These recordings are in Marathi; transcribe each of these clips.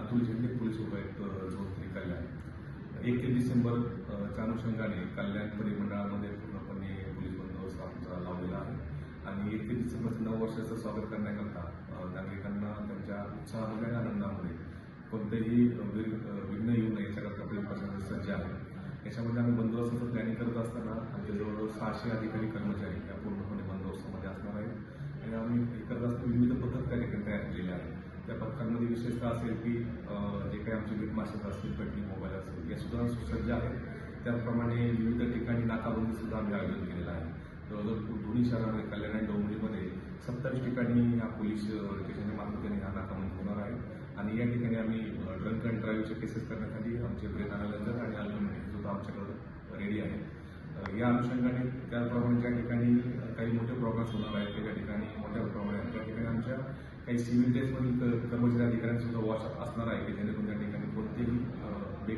अतुल झेंडे पोलीस उपायुक्त झोन कल्याण एक ते डिसेंबर च्या अनुषंगाने कल्याण परिमंडळामध्ये पूर्णपणे पोलीस बंदोबस्त आमचा लावलेला आहे. आणि एक ते डिसेंबरचं नऊ वर्षाचं स्वागत करण्याकरता नागरिकांना त्यांच्या उत्साहामध्ये आणि आनंदामध्ये कोणतेही विघ्न येऊ नये याच्याकरता पोलीस प्रशासन सज्ज आहे. याच्यामध्ये आम्ही बंदोबस्ताचं प्लॅनिंग करत असताना आमचे जवळजवळ सहाशे अधिकारी कर्मचारी या पूर्णपणे बंदोबस्तामध्ये असणार आहेत. आणि आम्ही करत असताना विविध पथक त्या ठिकाणी तयार केलेले आहेत. विशेषतः असेल की जे काही आमचे बीटमास्टर असतील पेटणी मोबाईल असेल या सुद्धा सुसज्ज आहेत. त्याचप्रमाणे विविध ठिकाणी नाकाबंदी सुद्धा आम्ही आयोजन केलेलं आहे. जवळजवळ दोन्ही शहरामध्ये कल्याण आणि डोंबिवलीमध्ये सत्तावीस ठिकाणी या पोलीस स्टेशनच्या मार्फतीने हा नाकाबंदी होणार आहे. आणि या ठिकाणी आम्ही ड्रंक अँड ड्राईव्हचे केसेस करण्यासाठी आमचे ब्रेन अनालायझर आणि अल्बमिनेटर सुद्धा आमच्याकडे रेडी आहे. या अनुषंगाने त्याचप्रमाणे ज्या ठिकाणी काही मोठे प्रोग्राम्स होणार आहेत त्या ठिकाणी मोठ्या प्रमाणात त्या ठिकाणी आमच्या काही सिव्हिल टेस्टमधील कर्मचारी अधिकाऱ्यांचा सुद्धा वॉच असणार आहे की जेणेकरून त्या ठिकाणी कोणतेही अ,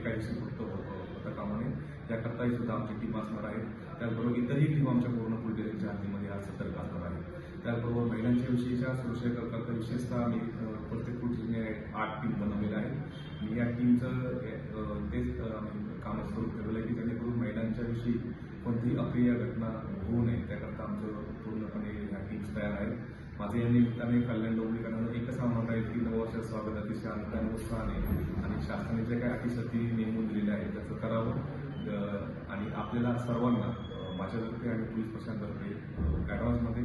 बेकायदेशीर कृत्य होत होता कामा नये त्याकरताही सुद्धा आमची टीम असणार आहे त्याचबरोबर इतरही टीम आमच्या पूर्ण पोलीस हातीमध्ये हद्दीमध्ये आज सतर्क असणार आहे त्याचबरोबर महिलांच्या विषयीच्या सुरक्षेकरता विशेषतः आम्ही प्रत्येक पोलीस आठ टीम बनवलेल्या आहेत. आणि या टीमचं तेच आम्ही कामं सुरू ठेवलं आहे की जेणेकरून महिलांच्या विषयी कोणतीही अप्रिय घटना होऊ नये. त्याकरता आमचं पूर्णपणे ह्या टीम्स तयार आहेत. माझं या निमित्ताने कल्याण डोंबिवलीकरांना एकच आव्हान राहील की नऊ स्वागत अतिशय आनंदाने उत्साहाने आणि शासनाने ज्या काही अटीशर्ती नेमून दिलेल्या आहेत त्याचं करावं. आणि आपल्याला सर्वांना माझ्यातर्फे आणि पोलीस प्रशासनातर्फे ॲडव्हान्समध्ये